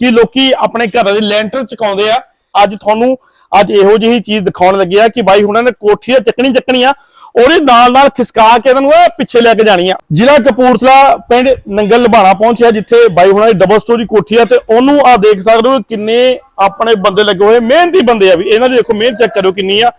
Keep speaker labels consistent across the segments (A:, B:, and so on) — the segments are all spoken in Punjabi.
A: ਕਿ ਲੋਕੀ ਆਪਣੇ ਘਰਾਂ ਦੇ ਲੈਂਟਰ ਚਕਾਉਂਦੇ ਆ। ਅੱਜ ਤੁਹਾਨੂੰ ਅੱਜ ਇਹੋ ਜਿਹੀ ਚੀਜ਼ ਦਿਖਾਉਣ ਲੱਗੇ ਆ ਕਿ ਬਾਈ ਹੁਣਾਂ ਨੇ ਕੋਠੀਆਂ ਚੱਕਣੀ ਚੱਕਣੀ ਆ ਉਹਦੇ ਨਾਲ ਨਾਲ ਖਿਸਕਾ ਕੇ ਇਹਨਾਂ ਨੂੰ ਇਹ ਪਿੱਛੇ ਲੈ ਕੇ ਜਾਣੀ ਆ ਜ਼ਿਲ੍ਹਾ ਕਪੂਰਥਲਾ ਪਿੰਡ ਨੰਗਲ ਲਬਾਣਾ ਪਹੁੰਚਿਆ, ਜਿੱਥੇ ਬਾਈ ਹੁਣਾਂ ਦੀ ਡਬਲ ਸਟੋਰੀ ਕੋਠੀ ਆ ਤੇ ਉਹਨੂੰ ਆ ਦੇਖ ਸਕਦੇ ਹੋ ਕਿੰਨੇ ਆਪਣੇ ਬੰਦੇ ਲੱਗੇ ਹੋਏ, ਮਿਹਨਤੀ ਬੰਦੇ ਆ ਵੀ। ਇਹਨਾਂ ਦੀ ਦੇਖੋ ਮਿਹਨਤ ਚੈੱਕ ਕਰੋ ਕਿੰਨੀ ਆ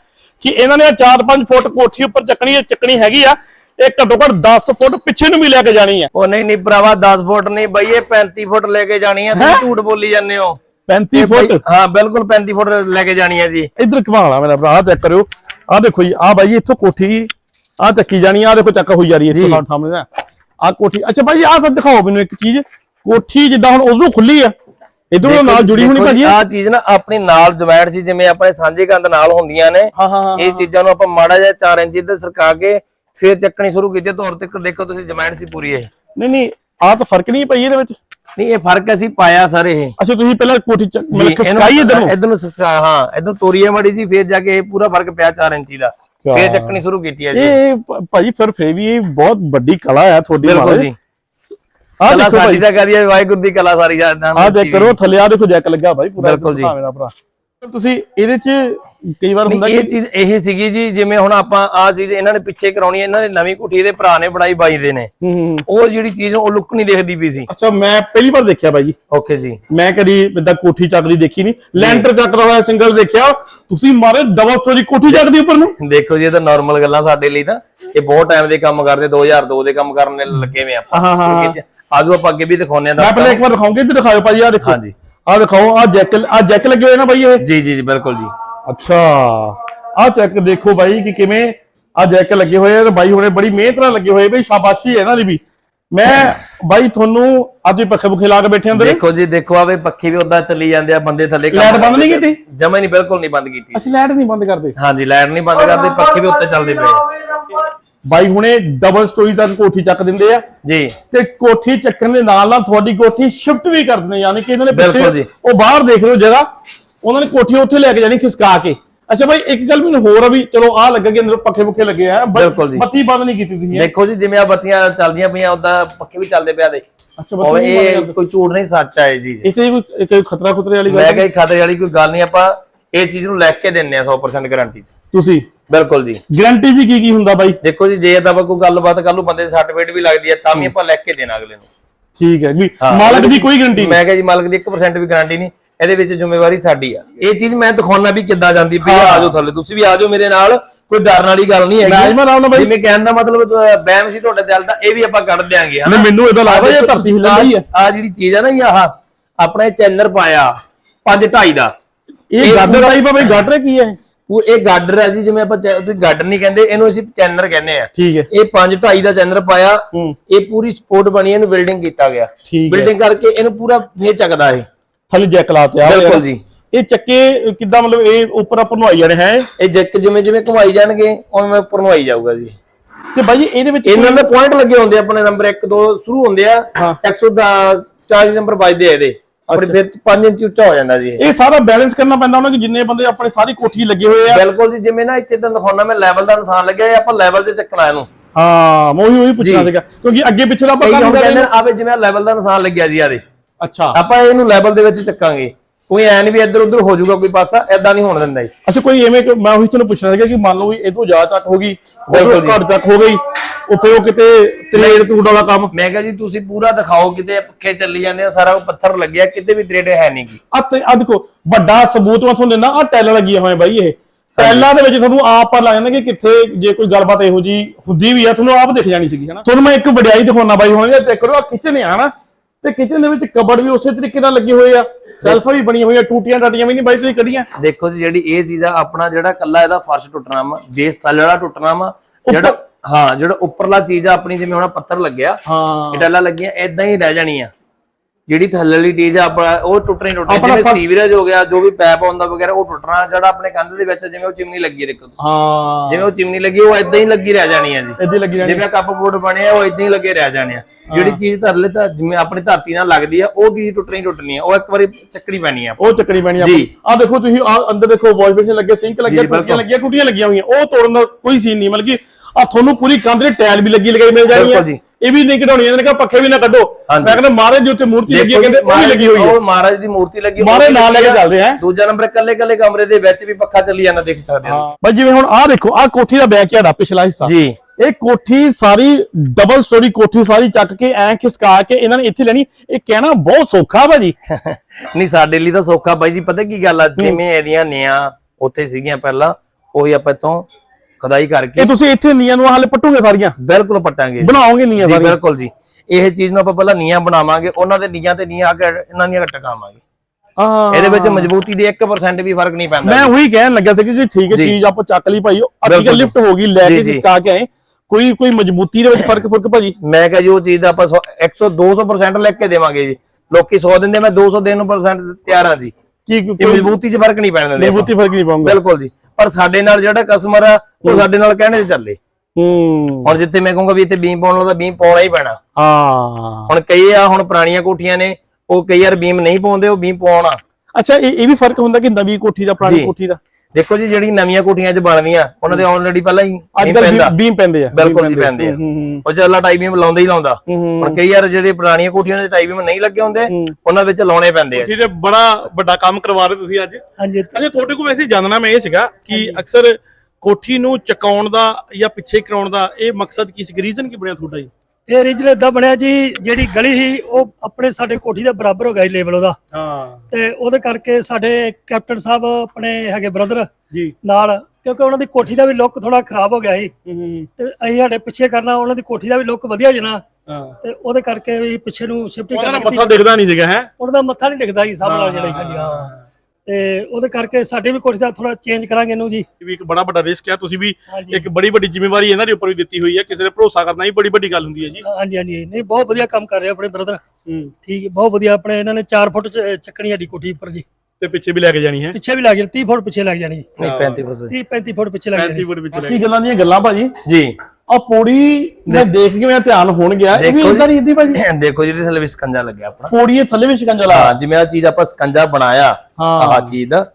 A: ਕਿ ਇਹਨਾਂ ਨੇ 4-5 ਫੁੱਟ ਕੋਠੀ ਉੱਪਰ ਚੱਕਣੀ ਚੱਕਣੀ ਹੈਗੀ ਆ। ਇਹ ਘੱਟੋ ਘੱਟ 10 ਫੁੱਟ ਪਿੱਛੇ ਨੂੰ ਵੀ ਲੈ ਕੇ ਜਾਣੀ ਆ
B: ਉਹ ਨਹੀਂ ਨਹੀਂ ਭਰਾਵਾ 10 ਫੁੱਟ ਨਹੀਂ ਬਈ ਇਹ 35 ਫੁੱਟ ਲੈ ਕੇ ਜਾਣੀ ਹੈ। ਤੁਸੀਂ ਝੂਠ ਬੋਲੀ ਜਾਂਦੇ ਹੋ।
A: 35 ਫੁੱਟ?
B: ਹਾਂ ਬਿਲਕੁਲ 35 ਫੁੱਟ ਲੈ ਕੇ ਜਾਣੀ ਹੈ ਜੀ।
A: ਇਧਰ ਘਮਾਣਾ ਮੇਰਾ ਭਰਾ ਚੈੱਕ ਕਰਿਓ। ਆ ਦੇਖੋ ਜੀ ਆ ਬਾਈ ਇੱਥੋਂ ਕੋਠੀ ਆ ਚੱਕੀ ਜਾਣੀ ਆ ਦੇਖੋ ਚੱਕ ਹੋਈ ਜਾ ਰਹੀ ਹੈ ਇਸ ਤੋਂ ਸਾਹਮਣੇ ਨਾ। ਆ ਕੋਠੀ ਅੱਛਾ ਭਾਈ ਆ ਸਭ ਦਿਖਾਓ ਮੈਨੂੰ ਇੱਕ ਚੀਜ਼। ਕੋਠੀ ਜਿੱਦਾਂ ਹੁਣ ਉਧਰੋਂ ਖੁੱਲੀ ਆ ਇਧਰੋਂ ਨਾਲ ਜੁੜੀ ਹੋਣੀ ਭਾਜੀ
B: ਆ ਚੀਜ਼ ਨਾ ਆਪਣੀ ਨਾਲ ਜਮੈਂਟ ਸੀ ਜਿਵੇਂ ਆਪਣੇ ਸਾਂਝੇ ਕੰਧ ਨਾਲ ਹੁੰਦੀਆਂ ਨੇ।
A: ਹਾਂ ਹਾਂ ਹਾਂ
B: ਇਹ ਚੀਜ਼ਾਂ ਨੂੰ ਆਪਾਂ ਮਾੜਾ ਜਿਹਾ 4 ਇੰਚ ਇੱਧਰ ਸਰਕਾ ਕੇ ਫਿਰ ਚੱਕਣੀ ਸ਼ੁਰੂ ਕੀਤੀ ਤੌਰ ਤੇ ਦੇਖੋ ਤੁਸੀਂ ਜਮੈਂਟ ਸੀ ਪੂਰੀ ਇਹ।
A: ਨਹੀਂ ਨਹੀਂ ਆ ਤਾਂ ਫ਼ਰਕ ਨਹੀਂ ਪਈ ਇਹਦੇ ਵਿੱਚ?
B: ਨਹੀਂ ਇਹ ਫ਼ਰਕ ਅਸੀਂ ਪਾਇਆ ਸਰ ਇਹ।
A: ਅੱਛਾ ਤੁਸੀਂ ਪਹਿਲਾਂ ਕੋਠੀ ਚ-
B: ਜੀ,
A: ਇਧਰ ਨੂੰ?
B: ਇੱਧਰ ਨੂੰ ਹਾਂ ਇੱਧਰ ਤੋਰੀਏ ਮੜੀ ਸੀ ਫਿਰ ਜਾ ਕੇ ਇਹ ਪੂਰਾ ਫ਼ਰਕ ਪਿਆ 4 ਇੰਚੀ ਦਾ। ਫਿਰ ਚੱਕਣੀ ਸ਼ੁਰੂ ਕੀਤੀ ਹੈ ਜੀ।
A: ਇਹ ਭਾਜੀ ਫਿਰ ਫੇਰ ਵੀ ਇਹ ਬਹੁਤ ਵੱਡੀ ਕਲਾ ਹੈ ਤੁਹਾਡੀ
B: ਬਿਲਕੁਲ। ਜੀ।
A: ਆ ਦੇਖੋ
B: ਸਾਡੀ ਤਾਂ ਕਰੀਏ ਵਾਹਿਗੁਰੂ ਦੀ ਕਲਾ ਸਾਰੀ ਜਾਣਦਾ
A: ਆ ਦੇਖ ਕਰੋ ਥੱਲੇ ਆ ਦੇਖੋ ਜੈਕ ਲੱਗਾ ਭਾਈ ਪੂਰਾ।
B: ਬਿਲਕੁਲ ਜੀ।
A: ਮੇਰਾ ਭਰਾ। ਤੁਸੀਂ ਇਹਦੇ ਚ ਕਈ ਵਾਰ ਹੁੰਦਾ
B: ਇਹ ਚੀਜ਼ ਇਹ ਸੀਗੀ ਜੀ ਜਿਵੇਂ ਹੁਣ ਆਪਾਂ ਆ ਚੀਜ਼ ਇਹਨਾਂ ਨੇ ਪਿੱਛੇ ਕਰਾਉਣੀ ਇਹਨਾਂ ਦੇ ਨਵੀਂ ਕੁੱਠੀ ਇਹਦੇ ਭਰਾ ਨੇ ਬਣਾਈ ਬਾਈ ਦੇ ਨੇ। ਉਹ ਜਿਹੜੀ ਚੀਜ਼ ਉਹ ਲੁੱਕ ਨਹੀਂ ਦੇਖਦੀ ਪਈ ਸੀ।
A: ਅੱਛਾ ਮੈਂ ਪਹਿਲੀ ਵਾਰ ਦੇਖਿਆ ਬਾਈ ਜੀ।
B: ਓਕੇ ਜੀ।
A: ਮੈਂ ਕਦੀ ਇਦਾਂ ਕੋਠੀ ਚੱਕਦੀ ਦੇਖੀ ਨਹੀਂ। ਲੈਂਟਰ ਚੱਕਦਾ ਹੋਇਆ ਸਿੰਗਲ ਦੇਖਿਆ। ਤੁਸੀਂ ਮਾਰੇ ਡਬਲ ਸਟੋਰੀ ਕੋਠੀ ਚੱਕਦੀ ਉੱਪਰ ਨੂੰ।
B: ਦੇਖੋ ਜੀ ਇਹ ਤਾਂ ਨਾਰਮਲ ਗੱਲਾਂ ਸਾਡੇ ਲਈ ਤਾਂ। ਇਹ ਬਹੁਤ ਟਾਈਮ ਦੇ ਕੰਮ ਕਰਦੇ 2002 ਦੇ ਕੰਮ ਕਰਨ ਲੱਗੇ ਵੇ ਆਪਾਂ। ਆਜੋ ਆਪਾਂ ਅੱਗੇ ਵੀ ਦਿਖਾਉਂਦੇ ਆ
A: ਮੈਂ ਪਹਿਲਾਂ ਇੱਕ ਵਾਰ ਦਿਖਾਉਂਗੀ ਇੱਧਰ ਦਿਖਾਓ ਭਾਜੀ ਆ ਦੇਖੋ।
B: ਹਾਂਜੀ।
A: ਆ ਦਿਖਾਓ ਆ ਜੈਕ ਆ ਜੈਕ ਲੱਗੇ ਹੋਏ ਨਾ ਬਾਈ ਇਹ?
B: ਜੀ ਜੀ ਜੀ ਬਿਲਕੁਲ ਜੀ।
A: ਅੱਛਾ ਆ ਚੈੱਕ ਦੇਖੋ ਬਾਈ ਕਿ ਕਿਵੇਂ ਆ ਜੈਕ ਲੱਗੇ ਹੋਏ ਆ ਤੇ ਬਾਈ ਹੁਣੇ ਬੜੀ ਮਿਹਨਤ ਨਾਲ ਲੱਗੇ ਹੋਏ ਬਈ ਸ਼ਾਬਾਸ਼ੀ ਹੈ ਇਹਨਾਂ ਦੀ ਵੀ। ਮੈਂ ਬਾਈ ਤੁਹਾਨੂੰ ਅੱਜ ਪੱਖੇ ਪੁੱਖੇ ਲਾ ਕੇ ਬੈਠੇ ਅੰਦਰ।
B: ਦੇਖੋ ਜੀ ਦੇਖੋ ਆਵੇ ਪੱਖੀ ਵੀ ਉਦਾਂ ਚੱਲੀ ਜਾਂਦੇ ਆ ਬੰਦੇ ਥੱਲੇ
A: ਲਾਈਟ ਬੰਦ ਨਹੀਂ ਕੀਤੀ?
B: ਜਮਾ ਨਹੀਂ ਬਿਲਕੁਲ ਨਹੀਂ ਬੰਦ ਕੀਤੀ।
A: ਅਸੀਂ ਲਾਈਟ ਨਹੀਂ ਬੰਦ ਕਰਦੇ।
B: ਹਾਂਜੀ ਲਾਈਟ ਨਹੀਂ ਬੰਦ ਕਰਦੇ ਪੱਖੇ ਵੀ ਉੱਤੇ ਚੱਲਦੇ ਪਏ।
A: ਬਾਈ ਹੁਣੇ ਡਬਲ ਸਟੋਰੀ ਤੱਕ ਕੋਠੀ ਚੱਕ ਦਿੰਦੇ ਆ।
B: ਜੀ।
A: ਤੇ ਕੋਠੀ ਚੱਕਣ ਦੇ ਨਾਲ ਨਾਲ ਤੁਹਾਡੀ ਕੋਠੀ ਸ਼ਿਫਟ ਵੀ ਕਰ ਦਿੰਦੇ ਯਾਨੀ ਕਿ ਇਹਨਾਂ ਨੇ ਪਿੱਛੇ। ਉਹ ਬਾਹਰ ਦੇਖ ਰਹੇ ਹੋ ਜਗ੍ਹਾ ਉਹਨਾਂ ਨੇ ਕੋਠੀ ਉੱਥੇ ਲੈ ਕੇ ਜਾਣੀ ਖਿਸਕਾ ਕੇ। ਅੱਛਾ ਬਾਈ ਇੱਕ ਗੱਲ ਮੈਨੂੰ ਹੋਰ ਆ ਵੀ ਚਲੋ ਆ ਲੱਗਾ ਕਿ ਅੰਦਰ ਪੱਖੇ ਪੁੱਖੇ ਲੱਗੇ ਆ। ਬੱਤੀ ਬੰਦ ਨਹੀਂ ਕੀਤੀ ਤੁਸੀਂ
B: ਦੇਖੋ ਜੀ ਜਿਵੇਂ ਆ ਬੱਤੀਆਂ ਚੱਲਦੀਆਂ ਪਈਆਂ ਉਦਾਂ ਪੱਖੇ ਵੀ ਚੱਲਦੇ ਪਿਆ ਦੇ।
A: ਅੱਛਾ ਬੱਤੀ
B: ਇਹ। ਕੋਈ ਝੂਠ ਨਹੀਂ ਸੱਚ ਹੈ ਜੀ।
A: ਇੱਥੇ ਕੋਈ ਕੋਈ ਖਤਰਾ ਖੁਤਰੇ ਵਾਲੀ ਗੱਲ
B: ਮੈਂ ਕਿਹਾ ਖਤਰੇ ਵਾਲੀ ਕੋਈ ਗੱਲ ਨਹੀਂ ਆਪਾਂ ਇਹ ਚੀਜ਼ ਨੂੰ ਲੈ ਕੇ ਦਿੰਨੇ ਆ 100% ਗਾਰੰਟੀ
A: ਤੁਸੀਂ
B: ਬਿਲਕੁਲ ਜੀ।
A: ਗਾਰੰਟੀ ਜੀ ਕੀ ਕੀ ਹੁੰਦਾ ਬਾਈ?
B: ਦੇਖੋ ਜੀ ਜੇ ਤਾਂ ਕੋਈ ਗੱਲਬਾਤ ਕਰ ਲੂ ਬੰਦੇ ਦੀ ਸਰਟੀਫਿਕੇਟ ਵੀ ਲੱਗਦੀ ਹੈ ਤਾਂ ਵੀ ਆਪਾਂ ਲੈ ਕੇ ਦੇਣਾ ਅਗਲੇ ਨੂੰ।
A: ਠੀਕ ਹੈ ਵੀ
B: ਹਾਂ,
A: ਮਾਲਕ ਦੀ ਕੋਈ ਗਾਰੰਟੀ ਨਹੀਂ।
B: ਮੈਂ ਕਿਹਾ ਜੀ ਮਾਲਕ ਦੀ 1% ਵੀ ਗਾਰੰਟੀ ਨਹੀਂ। ਇਹਦੇ ਵਿੱਚ ਜ਼ਿੰਮੇਵਾਰੀ ਸਾਡੀ ਆ। ਇਹ ਚੀਜ਼ ਮੈਂ ਦਿਖਾਉਣਾ ਵੀ ਕਿੱਦਾਂ ਜਾਂਦੀ ਆ ਆਜੋ ਥੱਲੇ। ਤੁਸੀਂ ਵੀ ਆਜੋ ਮੇਰੇ ਨਾਲ ਕੋਈ ਡਰਨ ਵਾਲੀ ਗੱਲ ਨਹੀਂ ਹੈਗੀ।
A: ਨਾਜ਼ਮਾ ਰਾਮ ਬਾਈ।
B: ਜਿਵੇਂ ਕਹਿਣ ਦਾ ਮਤਲਬ ਵਹਿਮ ਸੀ ਤੁਹਾਡੇ ਦਿਲ ਦਾ ਇਹ ਵੀ ਆਪਾਂ ਕੱਢ ਦਿਆਂਗੇ
A: ਨਹੀਂ ਮੈਨੂੰ ਇਹਦਾ ਲੱਗਦਾ ਇਹ ਧਰਤੀ ਹਿੱਲਣ ਲਈ ਹੈ।
B: ਆ ਜਿਹੜੀ ਚੀਜ਼ ਆ ਨਾ ਇਹ ਆਹ ਆਪਣਾ ਇਹ ਚੈਨਰ ਪਾਇਆ 5.5 ਦਾ।
A: ਇਹ ਗਾਡਰ ਟਾਈਪ ਆ ਬਾਈ ਗਾਡਰ ਕੀ ਹੈ?
B: ਉਹ ਇਹ ਗਾਡਰ ਹੈ ਜੀ ਜਿਵੇਂ ਆਪਾਂ ਚੈ- ਤੁਸੀਂ ਗਾਡਰ ਨਹੀਂ ਕਹਿੰਦੇ ਇਹਨੂੰ ਅਸੀਂ ਚੈਨਰ ਕਹਿੰਦੇ ਆ।
A: ਠੀਕ ਹੈ।
B: ਇਹ 5.5 ਦਾ ਚੈਨਰ ਪਾਇਆ
A: ਹੂੰ।
B: ਇਹ ਪੂਰੀ ਸਪੋਰਟ ਬਣੀ ਇਹਨੂੰ ਬਿਲਡਿੰਗ ਕੀਤਾ ਗਿਆ।
A: ਠੀਕ ਹੈ।
B: ਬਿਲਡਿੰਗ ਕਰਕੇ ਇਹਨੂੰ ਪੂਰਾ ਫੇਰ ਚੱਕਦਾ ਇਹ।
A: ਥੱਲੇ ਜੈਕ ਲਾਤੇ ਆ
B: ਬਿਲਕੁਲ ਜੀ।
A: ਇਹ ਚੱਕੇ ਕਿੱਦਾਂ ਮਤਲਬ ਇਹ ਉੱਪਰ ਉੱਪਰ ਨੂੰ ਆਈ ਜਾਣੇ ਹੈ?
B: ਇਹ ਜੈਕ ਜਿਵੇਂ ਜਿਵੇਂ ਘੁਮਾਈ ਜਾਣਗੇ ਉਵੇਂ ਉੱਪਰ ਨੂੰ ਆਈ ਜਾਊਗਾ ਜੀ।
A: ਤੇ ਬਾਈ ਜੀ ਇਹਦੇ ਵਿੱਚ
B: ਇਹਨਾਂ ਦੇ ਪੁਆਇੰਟ ਲੱਗੇ ਹੁੰਦੇ ਆ ਆਪਣੇ ਨੰਬਰ 1 2 ਸ਼ੁਰੂ ਹੁੰਦੇ ਆ।
A: ਹਾਂ।
B: 110 40 ਨੰਬਰ ਵੱਜਦੇ ਆ ਇਹਦੇ। ਆਪਣੇ ਫਿਰ 5 ਇੰਚ ਉੱਚਾ ਹੋ ਜਾਂਦਾ ਜੀ ਇਹ।
A: ਸਾਰਾ ਬੈਲੈਂਸ ਕਰਨਾ ਪੈਂਦਾ ਉਹਨਾਂ ਕਿ ਜਿੰਨੇ ਬੰਦੇ ਆਪਣੇ ਸਾਰੀ ਕੋਠੀ ਲੱਗੇ ਹੋਏ ਆ।
B: ਬਿਲਕੁਲ ਜੀ ਜਿਵੇਂ ਨਾ ਇੱਥੇ ਤਾਂ ਦਿਖਾਉਣਾ ਮੈਂ ਲੈਵਲ ਦਾ ਨਿਸ਼ਾਨ ਲੱਗਿਆ ਇਹ ਆਪਾਂ ਲੈਵਲ 'ਚ ਚੱਕਣਾ ਇਹਨੂੰ।
A: ਹਾਂ ਮੈਂ ਉਹੀ ਉਹੀ ਪੁੱਛਣਾ। ਸੀਗਾ ਕਿਉਂਕਿ ਅੱਗੇ ਪਿੱਛੇ ਦਾ ਆਪਾਂ ਕੰਮ
B: ਹੁਣ
A: ਕਰ
B: ਕਹਿੰਦੇ
A: ਰਹੇ
B: ਨੇ ਆਵੇ ਜਿਵੇਂ ਲੈਵਲ ਦਾ ਨਿਸ਼ਾਨ ਲੱਗਿਆ ਜੀ ਆਦੇ
A: ਅੱਛਾ।
B: ਆਪਾਂ ਇਹਨੂੰ ਲੈਵਲ ਦੇ ਵਿੱਚ ਚੱਕਾਂਗੇ। ਕੋਈ ਐ ਨਹੀਂ ਵੀ ਇੱਧਰ ਉੱਧਰ ਹੋ ਜਾਊਗਾ ਕੋਈ ਪਾਸਾ ਐਦਾਂ ਨਹੀਂ ਹੋਣ ਦਿੰਦਾ ਜੀ।
A: ਅੱਛਾ ਕੋਈ ਐਵੇਂ ਮੈਂ ਉਹੀ ਤੁਹਾਨੂੰ ਪੁੱਛਣਾ ਸੀਗਾ ਕਿ ਮੰਨ ਲਓ ਵੀ ਇਹ ਤੋਂ ਜ਼ਿਆਦਾ ਤੱਕ ਹੋ ਗਈ। ਘੱਟ ਤੱਕ ਹੋ ਗਈ ਫਿਰ ਉਹ ਕਿਤੇ ਤਰੇੜ ਤਰੂੜ ਵਾਲਾ ਕੰਮ।
B: ਮੈਂ ਕਿਹਾ ਜੀ ਤੁਸੀਂ ਪੂਰਾ ਦਿਖਾਓ ਕਿਤੇ ਪੱਖੇ ਚੱਲੀ ਜਾਂਦੇ ਆ ਸਾਰਾ ਪੱਥਰ ਲੱਗਿਆ ਕਿਤੇ ਵੀ ਤਰੇੜੇ ਹੈ ਨਹੀਂ ਗੀ।
A: ਆ ਤੇ ਆ ਦੇਖੋ ਵੱਡਾ ਸਬੂਤ ਮੈਂ ਤੁਹਾਨੂੰ ਦਿੰਦਾ ਆ ਟੈਲਾਂ ਲੱਗੀਆਂ ਹੋਈਆਂ ਬਾਈ ਇਹ। ਟੈਲਾਂ ਦੇ ਵਿੱਚ ਤੁਹਾਨੂੰ ਆਪ ਪਤਾ ਲੱਗ ਜਾਂਦਾ ਕਿ ਕਿੱਥੇ ਜੇ ਕੋਈ ਗੱਲਬਾਤ ਇਹੋ ਜੀ ਹੁੰਦੀ ਵੀ ਆ ਤੁਹਾਨੂੰ ਆਪ ਦਿਖ ਜਾਣੀ ਸੀਗੀ ਹਨਾ। ਤੁਹਾਨੂੰ ਮੈਂ ਇੱਕ ਵਡਿਆਈ ਦਿਖਾਉਣਾ ਬਾਈ ਹੁਣ ਇਹ ਚੈੱਕ ਕਰੋ ਆ ਕਿਚਨ ਆ ਹਨਾ। ਤੇ ਕਿਚਨ ਦੇ ਵਿੱਚ ਕਬੜ ਵੀ ਉਸੇ ਤਰੀਕੇ ਨਾਲ ਲੱਗੇ ਹੋਏ ਆ। ਸੈਲਫਾਂ ਵੀ ਬਣੀਆਂ ਹੋਈਆਂ ਟੂਟੀਆਂ ਟਾਟੀਆਂ ਵੀ ਨਹੀਂ ਬਾਈ ਤੁਸੀਂ ਕੱਢੀਆਂ।
B: ਦੇਖੋ ਜੀ ਜਿਹੜੀ ਇਹ ਚੀਜ਼ ਆ ਆਪਣਾ ਜਿਹੜਾ ਕੱਲਾ ਇਹਦਾ ਫਰਸ਼ ਟੁੱਟਣਾ ਵਾ ਬੇਸ ਥੱਲੇ ਵਾਲਾ ਟੁੱਟਣਾ ਵਾ ਜਿਹੜਾ ਹਾਂ ਜਿਹੜਾ ਉੱਪਰਲਾ ਚੀਜ਼ ਆ ਆਪਣੀ ਜਿਵੇਂ ਹੁਣ ਪੱਥਰ ਲੱਗਿਆ
A: ਹਾਂ।
B: ਇਹ ਡੱਲਾ ਲੱਗੀਆਂ ਇਦਾਂ ਹੀ ਰਹਿ ਜਾਣੀਆਂ। ਜਿਹੜੀ ਥੱਲੇ ਵਾਲੀ ਚੀਜ਼ ਆ ਆਪਣਾ ਉਹ ਟੁੱਟਣੀ ਟੁੱਟਣੀ ਜਿਵੇਂ ਸੀਵਰੇਜ ਹੋ ਗਿਆ ਜੋ ਵੀ ਪੈਪ ਆਉਂਦਾ ਵਗੈਰਾ ਉਹ ਟੁੱਟਣਾ ਜਿਹੜਾ ਆਪਣੇ ਕੰਧ ਦੇ ਵਿੱਚ ਜਿਵੇਂ ਉਹ ਚਿਮਨੀ ਲੱਗੀ ਦੇਖੋ।
A: ਹਾਂ।
B: ਜਿਵੇਂ ਉਹ ਚਿਮਨੀ ਲੱਗੀ ਉਹ ਇਦਾਂ ਹੀ ਲੱਗੀ ਰਹਿ ਜਾਣੀ ਆ ਜੀ
A: ਇੱਦੀ ਲੱਗੀ ਜਾਣੀ
B: ਜਿਵੇਂ ਕੱਪ ਬੋਰਡ ਬਣਿਆ ਉਹ ਇਦਾਂ ਹੀ ਲੱਗੇ ਰਹਿ ਜਾਣੇ ਆ ਜਿਹੜੀ ਚੀਜ਼ ਥੱਲੇ ਤਾਂ ਜਿਵੇਂ ਆਪਣੀ ਧਰਤੀ ਨਾਲ ਲੱਗਦੀ ਆ ਉਹ ਚੀਜ਼ ਟੁੱਟਣੀ ਟੁੱਟਣੀ ਆ ਉਹ ਇੱਕ ਵਾਰੀ ਚੱਕਣੀ ਪੈਣੀ ਆ।
A: ਉਹ ਚੱਕਣੀ ਪੈਣੀ
B: ਜੀ।
A: ਆ ਦੇਖੋ ਤੁਸੀਂ ਆ ਅੰਦਰ ਦੇਖੋ ਵਾਸ਼ ਬੇਸਿਨ ਲੱਗੇ ਸਿੰਕ ਲੱਗਿਆ ਟੂਟੀਆਂ ਲੱਗੀਆਂ ਟੂਟੀਆਂ ਲੱਗੀਆਂ ਹੋਈਆਂ ਉਹ ਤੋੜਨ ਦਾ ਕੋਈ ਸੀਨ ਨਹੀਂ ਮਤਲਬ ਕਿ ਆ ਤੁਹਾਨੂੰ ਪੂਰੀ ਕੰਧ ਦੇ ਟਾਇਲ ਵੀ ਲੱਗੀ ਲਗਾਈ ਮਿਲ ਜਾਣੀ ਆ।
B: ਜੀ।
A: ਇਹ ਵੀ ਨਹੀਂ ਕਢਾਉਣੀ ਇਹਨਾਂ ਨੇ ਕਿਹਾ ਪੱਖੇ ਵੀ ਨਾ ਕੱਢੋ। ਮੈਂ ਕਹਿੰਦਾ ਮਹਾਰਾਜ ਜੀ ਉੱਤੇ ਮੂਰਤੀ ਲੱਗੀ ਹੈ ਕਹਿੰਦੇ ਉਹ ਵੀ ਲੱਗੀ ਹੋਈ ਹੈ
B: ਉਹ ਮਹਾਰਾਜ ਦੀ ਮੂਰਤੀ ਲੱਗੀ
A: ਮਹਾਰਾਜ ਨਾਲ ਲੈ ਕੇ
B: ਆ।
A: ਚੱਲਦੇ ਹੈਂ।
B: ਦੂਜਾ ਨੰਬਰ ਕੱਲੇ ਕੱਲੇ ਕਮਰੇ ਦੇ ਵਿੱਚ ਵੀ ਪੱਖਾ ਚੱਲੀ ਜਾਂਦਾ ਦੇਖ ਸਕਦੇ ਹੋ
A: ਬਾਈ ਜਿਵੇਂ ਹੁਣ ਆਹ ਦੇਖੋ ਆਹ ਕੋਠੀ ਦਾ ਬੈਕ ਯਾਰਡ ਆ ਪਿਛਲਾ ਹਿੱਸਾ।
B: ਜੀ।
A: ਇਹ ਕੋਠੀ ਸਾਰੀ ਡਬਲ ਸਟੋਰੀ ਕੋਠੀ ਸਾਰੀ ਚੱਕ ਕੇ ਐ ਖਿਸਕਾ ਕੇ ਇਹਨਾਂ ਨੇ ਇੱਥੇ ਲੈਣੀ। ਇਹ ਕਹਿਣਾ ਬਹੁਤ ਸੌਖਾ ਭਾਜੀ।
B: ਨਹੀਂ ਸਾਡੇ ਲਈ ਤਾਂ ਸੌਖਾ ਬਾਈ ਜੀ ਪਤਾ ਕੀ ਗੱਲ ਆ? ਜਿਵੇਂ ਇਹਦੀਆਂ ਨਿਆਂ ਉੱਥੇ ਸੀਗੀਆਂ ਪਹਿਲਾਂ ਉਹੀ ਆਪਾਂ ਇੱਥੋਂ ਖਦਾਈ ਕਰਕੇ
A: ਇਹ ਤੁਸੀਂ ਇੱਥੇ ਨੀਆਂ ਨੂੰ ਹਾਲੇ ਪੱਟੋਗੇ ਸਾਰੀਆਂ?
B: ਬਿਲਕੁਲ ਪੱਟਾਂਗੇ।
A: ਬਣਾਓਗੇ ਨੀਆਂ
B: ਜੀ ਬਿਲਕੁਲ ਜੀ। ਇਹ ਚੀਜ਼ ਨੂੰ ਆਪਾਂ ਪਹਿਲਾਂ ਨੀਆਂ ਬਣਾਵਾਂਗੇ ਉਹਨਾਂ ਦੇ ਨੀਆਂ ਤੇ ਨੀਆਂ ਆ ਕੇ ਇਹਨਾਂ ਦੀਆਂ ਟਕਾਵਾਂਗੇ ਇਹਦੇ ਵਿੱਚ ਮਜ਼ਬੂਤੀ ਦੀ 1% ਵੀ ਫ਼ਰਕ ਨਹੀਂ ਪੈਂਦਾ
A: ਮੈਂ ਉਹੀ ਕਹਿਣ ਲੱਗਾ ਸੀ ਕਿ ਜੀ ਠੀਕ ਹੈ। ਚੀਜ਼ ਆਪਾਂ ਚੱਕ ਲਈ ਭਾਈ ਅੱਗੇ
B: ਬਿਲਕੁਲ।
A: ਲਿਫਟ ਹੋ ਗਈ ਲੈ ਕੇ
B: ਜੀ।
A: ਖਿਸਕਾ ਕੇ ਆਏ। ਕੋਈ ਕੋਈ ਮਜ਼ਬੂਤੀ ਦੇ ਵਿੱਚ ਫ਼ਰਕ ਫ਼ਰਕ ਭਾਜੀ?
B: ਮੈਂ ਕਹਾਂ ਜੀ ਉਹ ਚੀਜ਼ ਦਾ ਆਪਾਂ 100 200% ਲਿਖ ਕੇ ਦੇਵਾਂਗੇ ਜੀ। ਲੋਕੀ 100 ਦਿੰਦੇ ਮੈਂ 200 ਦੇਣ ਨੂੰ percent ਤਿਆਰ ਹਾਂ ਜੀ।
A: ਕੀ
B: ਮਜ਼ਬੂਤੀ 'ਚ ਫ਼ਰਕ ਨਹੀਂ ਪੈਣ ਦਿੰਦੇ।
A: ਮਜ਼ਬੂਤੀ ਫ਼ਰਕ ਨਹੀਂ ਪਾਉਂਗਾ
B: ਬਿਲਕੁਲ ਜੀ। ਪਰ ਸਾਡੇ ਨਾਲ ਜਿਹੜਾ ਕਸਟਮਰ ਆ ਉਹ ਸਾਡੇ ਨਾਲ ਕਹਿਣੇ ਚੱਲੇ
A: ਹੂੰ।
B: ਹੁਣ ਜਿੱਥੇ ਮੈਂ ਕਹੂੰਗਾ ਵੀ ਇੱਥੇ ਬੀਮ ਪਾਉਣ ਵਾਲਾ ਬੀਮ ਪਾਉਣਾ ਹੀ ਪੈਣਾ।
A: ਹਾਂ।
B: ਹੁਣ ਕਈ ਆ ਹੁਣ ਪੁਰਾਣੀਆਂ ਕੋਠੀਆਂ ਨੇ ਉਹ ਕਈ ਵਾਰ ਬੀਮ ਨਹੀਂ ਪਾਉਂਦੇ ਉਹ ਬੀਮ ਪਾਉਣਾ
A: ਅੱਛਾ ਇਹ ਵੀ ਫ਼ਰਕ ਹੁੰਦਾ ਕਿ ਨਵੀਂ ਕੋਠੀ ਦਾ ਪੁਰਾਣੀ। ਕੋਠੀ ਦਾ?
B: ਦੇਖੋ ਜੀ ਜਿਹੜੀ ਨਵੀਆਂ ਕੋਠੀਆਂ 'ਚ ਬਣਦੀਆਂ ਉਹਨਾਂ ਦੇ ਆਲਰੇਡੀ ਪਹਿਲਾਂ ਹੀ
A: ਅੱਜ
B: ਬੀਮ
A: ਕੱਲ
B: ਪੈਂਦਾ।
A: ਬੀਮ ਪੈਂਦੇ ਆ।
B: ਬਿਲਕੁਲ ਜੀ ਪੈਂਦੇ ਆ। ਉਹ ਚੱਲਾ ਟਾਈ ਬੀਮ ਲਾਉਂਦਾ ਹੀ ਲਾਉਂਦਾ। ਹੁਣ ਕਈ ਵਾਰ ਜਿਹੜੇ ਪੁਰਾਣੀਆਂ ਕੋਠੀਆਂ ਦੇ ਟਾਈ ਬੀਮ ਨਹੀਂ ਲੱਗੇ ਹੁੰਦੇ ਉਹਨਾਂ ਵਿੱਚ ਲਾਉਣੇ ਪੈਂਦੇ ਆ।
A: ਠੀਕ ਹੈ ਬੜਾ ਵੱਡਾ ਕੰਮ ਕਰਵਾ ਰਹੇ ਤੁਸੀਂ ਅੱਜ।
C: ਹਾਂਜੀ।
A: ਅੱਛਾ ਤੁਹਾਡੇ ਕੋਲ ਵੈਸੇ ਜਾਣਨਾ ਮੈਂ ਇਹ ਸੀਗਾ ਕਿ ਅਕਸਰ ਕੋਠੀ ਨੂੰ ਚਕਾਉਣ ਦਾ ਜਾਂ ਪਿੱਛੇ ਕਰਾਉਣ ਦਾ ਇਹ ਮਕਸਦ ਕੀ ਸੀ? ਰੀਜ਼ਨ ਕੀ ਬਣਿਆ ਤੁਹਾਡਾ ਜੀ?
C: ਇਹ ਰੀਜਨ ਏਦਾਂ ਬਣਿਆ ਜੀ ਜਿਹੜੀ ਗਲੀ ਸੀ ਉਹ ਆਪਣੇ ਸਾਡੇ ਕੋਠੀ ਦੇ ਬਰਾਬਰ ਹੋ ਗਿਆ ਜੀ ਲੈਵਲ ਉਹਦਾ।
A: ਹਾਂ।
C: ਤੇ ਉਹਦੇ ਕਰਕੇ ਸਾਡੇ ਕੈਪਟਨ ਸਾਹਿਬ ਆਪਣੇ ਹੈਗੇ ਬ੍ਰਦਰ
A: ਜੀ।
C: ਨਾਲ ਕਿਉਂਕਿ ਉਹਨਾਂ ਦੀ ਕੋਠੀ ਦਾ ਵੀ ਲੁੱਕ ਥੋੜਾ ਖਰਾਬ ਹੋ ਗਿਆ ਸੀ। ਤੇ ਅਸੀਂ ਸਾਡੇ ਪਿੱਛੇ ਕਰਨਾ ਉਹਨਾਂ ਦੀ ਕੋਠੀ ਦਾ ਵੀ ਲੁੱਕ ਵਧੀਆ ਹੋ ਜਾਣਾ
A: ਹਾਂ।
C: ਤੇ ਉਹਦੇ ਕਰਕੇ ਵੀ ਪਿੱਛੇ ਨੂੰ ਸ਼ਿਫਟ
A: ਉਹਨਾਂ ਦਾ
C: ਕਰਨਾ
A: ਮੱਥਾ ਦਿਖਦਾ ਨਹੀਂ ਸੀਗਾ ਹੈ?
C: ਉਹਨਾਂ ਦਾ ਮੱਥਾ ਨਹੀਂ ਦਿਖਦਾ ਜੀ ਸਭ ਨਾਲ ਜਿਹੜਾ ਹਾਂ। ਤੇ ਉਹਦੇ ਕਰਕੇ ਸਾਡੇ ਵੀ ਕੋਠੀ ਦਾ ਥੋੜਾ ਚੇਂਜ ਕਰਾਂਗੇ ਇਹਨੂੰ ਜੀ।
A: ਵੀ ਇੱਕ ਬੜਾ ਵੱਡਾ ਰਿਸਕ ਹੈ ਤੁਸੀਂ ਵੀ
C: ਹਾਂਜੀ।
A: ਇੱਕ ਬੜੀ ਵੱਡੀ ਜ਼ਿੰਮੇਵਾਰੀ ਇਹਨਾਂ ਦੇ ਉੱਪਰ ਵੀ ਦਿੱਤੀ ਹੋਈ ਹੈ ਕਿਸੇ ਤੇ ਭਰੋਸਾ ਕਰਨਾ ਹੀ ਬੜੀ ਵੱਡੀ ਗੱਲ ਹੁੰਦੀ ਹੈ ਜੀ।
C: ਹਾਂਜੀ ਹਾਂਜੀ। ਨਹੀਂ ਬਹੁਤ ਵਧੀਆ ਕੰਮ ਕਰ ਰਹੇ ਆਪਣੇ ਬ੍ਰਦਰ
A: ਹੂੰ।
C: ਠੀਕ ਹੈ, ਬਹੁਤ ਵਧੀਆ ਆਪਣੇ ਇਹਨਾਂ ਨੇ 4 ਫੁੱਟ ਚ ਚੱਕਣੀ ਸਾਡੀ ਕੋਠੀ ਉੱਪਰ ਜੀ।
A: ਤੇ ਪਿੱਛੇ ਵੀ ਲੈ ਕੇ ਜਾਣੀ ਹੈ।
C: ਪਿੱਛੇ ਵੀ ਲੱਗ ਜਾਣੀ 30 ਫੁੱਟ ਪਿੱਛੇ ਲੱਗ ਜਾਣੀ। ਜੀ
B: ਨਹੀਂ 35%
C: 30 35 ਫੁੱਟ ਪਿੱਛੇ ਲੱਗ
A: 35
C: ਜਾਣੀ
A: ਫੁੱਟ ਪਿੱਛੇ ਲੈ ਕੀ ਗੱਲਾਂ ਦੀਆਂ ਗੱਲਾਂ ਭਾਜੀ?
B: ਜੀ।
A: ਆ ਪੌੜੀ ਮੈਂ ਦੇਖ ਕੇ ਮੇਰਾ ਧਿਆਨ ਹੋਣ ਗਿਆ ਇਹ ਵੀ ਇਦਾਂ ਨਹੀਂ ਇੱਦੀ ਭਾਜੀ।
B: ਦੇਖੋ ਜਿਹੜੀ ਥੱਲੇ ਵੀ ਸਕੰਜਾ ਲੱਗਿਆ ਆਪਣਾ।
A: ਪੌੜੀ ਥੱਲੇ ਵੀ ਸ਼ਿਕੰਜਾ ਲਾ।
B: ਹਾਂ ਜਿਵੇਂ ਆ ਚੀਜ਼ ਆਪਾਂ ਸਕੰਜਾ ਬਣਾਇਆ
A: ਹਾਂ।
B: ਆਹ ਚੀਜ਼। ਦਾ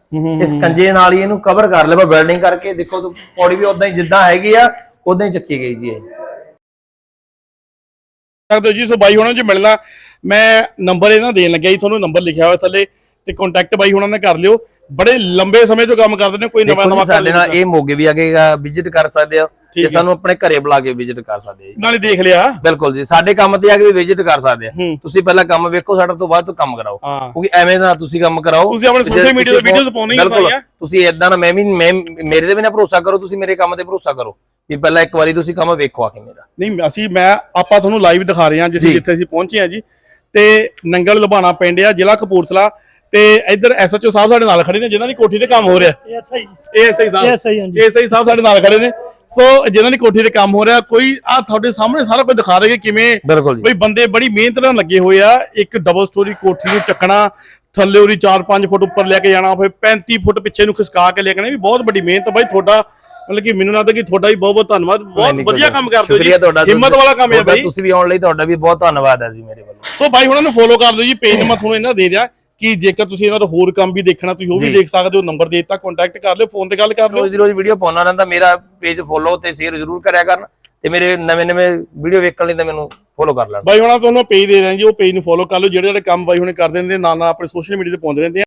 B: ਇਸ ਸਕੰਜੇ ਨਾਲ ਹੀ ਇਹਨੂੰ ਕਵਰ ਕਰ ਲਿਆ ਵੈਲਡਿੰਗ ਕਰਕੇ ਦੇਖੋ ਤੂੰ ਪੌੜੀ ਵੀ ਉਦਾਂ ਹੀ ਜਿੱਦਾਂ ਹੈਗੀ ਆ ਉਦਾਂ ਹੀ ਚੱਕੀ ਗਈ ਜੀ ਇਹ।
A: ਸਕਦੇ ਹੋ ਜੀ ਸੋ ਬਾਈ ਹੁਣਾਂ ਚ ਮਿਲਣਾ। ਮੈਂ ਨੰਬਰ ਇਹਨਾਂ ਦੇਣ ਲੱਗਿਆ ਜੀ ਤੁਹਾਨੂੰ ਨੰਬਰ ਲਿਖਿਆ ਹੋਇਆ ਥੱਲੇ ਤੇ ਕੰਟੈਕਟ ਬਾਈ ਹੁਣਾਂ ਨਾਲ ਕਰ ਲਿਓ। ਬੜੇ ਲੰਬੇ ਸਮੇਂ ਤੋਂ ਕੰਮ ਕਰਦੇ ਨੇ ਕੋਈ ਨਵਾਂ ਨਵਾਂ
B: ਸਾਡੇ ਨਾਲ ਇਹ ਮੋਗੇ ਵੀ ਆ ਕੇ ਵਿਜ਼ਿਟ ਕਰ ਸਕਦੇ ਆ ਤੇ
A: ਹੈ।
B: ਸਾਨੂੰ ਆਪਣੇ ਘਰੇ ਬੁਲਾ ਕੇ ਵਿਜ਼ਿਟ ਕਰ ਸਕਦੇ ਆ ਜੀ।
A: ਨਾਲੇ ਦੇਖ ਲਿਆ।
B: ਬਿਲਕੁਲ ਜੀ ਸਾਡੇ ਕੰਮ ਤੇ ਆ ਕੇ ਵੀ ਵਿਜ਼ਿਟ ਕਰ ਸਕਦੇ ਆ।
A: ਹੂੰ।
B: ਤੁਸੀਂ ਪਹਿਲਾਂ ਕੰਮ ਵੇਖੋ ਸਾਡੇ ਤੋਂ ਬਾਅਦ ਤੋਂ ਕੰਮ ਕਰਾਓ।
A: ਹਾਂ।
B: ਕਿਉਂਕਿ ਐਵੇਂ ਨਾ ਤੁਸੀਂ ਕੰਮ ਕਰਾਓ।
A: ਤੁਸੀਂ ਆਪਣੇ media
B: ਤੁਸੀਂ
A: ਤੇ ਪਾਉਣੀਆਂ ਹੀ
B: ਬਿਲਕੁਲ। ਤੁਸੀਂ ਇਦਾਂ ਨਾ ਮੈਂ ਵੀ ਮੈਂ ਮੇਰੇ ਤੇ ਵੀ ਨਾ ਭਰੋਸਾ ਕਰੋ ਤੁਸੀਂ ਮੇਰੇ ਕੰਮ ਤੇ ਭਰੋਸਾ ਕਰੋ। ਵੀ ਪਹਿਲਾਂ ਇੱਕ ਵਾਰੀ ਤੁਸੀਂ ਕੰਮ ਵੇਖੋ ਆ ਕੇ ਮੇਰਾ।
A: ਨਹੀਂ ਅਸੀਂ ਮੈਂ ਆਪਾਂ ਤੁਹਾਨੂੰ ਲਾਈਵ ਦਿਖਾ ਰਹੇ ਹਾਂ ਜਿਸ। ਜਿੱਥੇ ਅਸੀਂ ਪਹੁੰਚੇ ਹਾਂ ਜੀ। ਤੇ ਨੰਗਲ ਲੁਬਾਣਾ ਪਿੰਡ ਆ ਜ਼ਿਲ੍ਹਾ ਕਪੂਰਥਲਾ। ਤੇ ਇੱਧਰ ਐਸਐਚਓ ਸਾਹਿਬ ਸਾਡੇ ਨਾਲ ਖੜੇ ਨੇ ਜਿਨ੍ਹਾਂ ਦੀ ਕੋਠੀ ਤੇ ਕੰਮ ਹੋ ਰਿਹਾ।
C: ਇਹ ਸਹੀ
A: ਏਐਸਆਈ ਸਾਹਿਬ।
C: ASI ਹਾਂਜੀ।
A: ਸਾਹਿਬ ਸਾਡੇ ਨਾਲ ਖੜੇ ਨੇ। ਸੋ ਜਿਨ੍ਹਾਂ ਦੀ ਕੋਠੀ ਤੇ ਕੰਮ ਹੋ ਰਿਹਾ ਕੋਈ ਆ ਤੁਹਾਡੇ ਸਾਹਮਣੇ ਸਾਰਾ ਕੁਝ ਦਿਖਾ ਰਹੇ ਕਿਵੇਂ
B: ਬਿਲਕੁਲ ਜੀ।
A: ਬਈ ਬੰਦੇ ਬੜੀ ਮਿਹਨਤ ਨਾਲ ਲੱਗੇ ਹੋਏ ਆ ਇੱਕ ਡਬਲ ਸਟੋਰੀ ਕੋਠੀ ਨੂੰ ਚੱਕਣਾ ਥੱਲੇ ਉਹਦੀ 4-5 ਫੁੱਟ ਉੱਪਰ ਲੈ ਕੇ ਜਾਣਾ ਫਿਰ 35 ਫੁੱਟ ਪਿੱਛੇ ਨੂੰ ਖਿਸਕਾ ਕੇ ਲੈ ਕੇ ਵੀ ਬਹੁਤ ਵੱਡੀ ਮਿਹਨਤ ਬਾਈ ਤੁਹਾਡਾ ਮਤਲਬ ਕਿ ਮੈਨੂੰ ਲੱਗਦਾ ਕਿ ਤੁਹਾਡਾ ਵੀ ਬਹੁਤ ਬਹੁਤ ਧੰਨਵਾਦ ਬਹੁਤ ਵਧੀਆ ਕੰਮ ਕਰਦੇ ਹੋ ਜੀ। ਹਿੰਮਤ ਵਾਲਾ ਕੰਮ ਹੈ ਬਾਈ।
B: ਤੁਸੀਂ ਵੀ ਆਉਣ ਲਈ ਤੁਹਾਡਾ ਵੀ ਬਹੁਤ ਧੰਨਵਾਦ ਹੈ ਜੀ ਮੇਰੇ ਵੱਲੋਂ।
A: ਸੋ ਬਾਈ ਉਹਨਾਂ ਨੂੰ ਫੋਲੋ ਕਰ ਲਿਓ ਜੀ ਪੇਜ ਨੰਬਰ ਤੁਹਾਨੂੰ ਇਹਨਾਂ ਦਾ ਦੇ ਦਿਆ ਕਿ ਜੇਕਰ ਤੁਸੀਂ ਇਹਨਾਂ ਦਾ ਹੋਰ ਕੰਮ ਵੀ ਦੇਖਣਾ ਤੁਸੀਂ ਉਹ ਵੀ। ਦੇਖ ਸਕਦੇ ਹੋ ਨੰਬਰ ਦੇ ਦਿੱਤਾ ਕੰਟੈਕਟ ਕਰ ਲਿਓ ਫੋਨ ਤੇ ਗੱਲ ਕਰ ਲਿਓ।
B: ਰੋਜ਼ ਦੀ ਰੋਜ਼ ਵੀਡੀਓ ਪਾਉਣਾ ਰਹਿੰਦਾ ਮੇਰਾ ਪੇਜ ਫੋਲੋ ਤੇ ਸ਼ੇਅਰ ਜ਼ਰੂਰ ਕਰਿਆ ਕਰਨ ਤੇ ਮੇਰੇ ਨਵੇਂ ਨਵੇਂ ਵੀਡੀਓ ਵੇਖਣ ਲਈ ਤਾਂ ਮੈਨੂੰ ਫੋਲੋ ਕਰ ਲੈਣ।
A: ਬਾਈ ਹੁਣਾਂ ਤੁਹਾਨੂੰ ਪੇਜ ਦੇ ਰਹੇ ਜੀ ਉਹ ਪੇਜ ਨੂੰ ਫੋਲੋ ਕਰ ਲਓ ਜਿਹੜੇ ਜਿਹੜੇ ਕੰਮ ਬਾਈ ਹੁਣੇ ਕਰਦੇ ਰਹਿੰਦੇ ਨਾਲ ਨਾਲ ਆਪਣੇ ਸੋਸ਼ਲ ਮੀਡੀਆ ਤੇ ਪਾਉਂਦੇ ਰਹਿੰਦੇ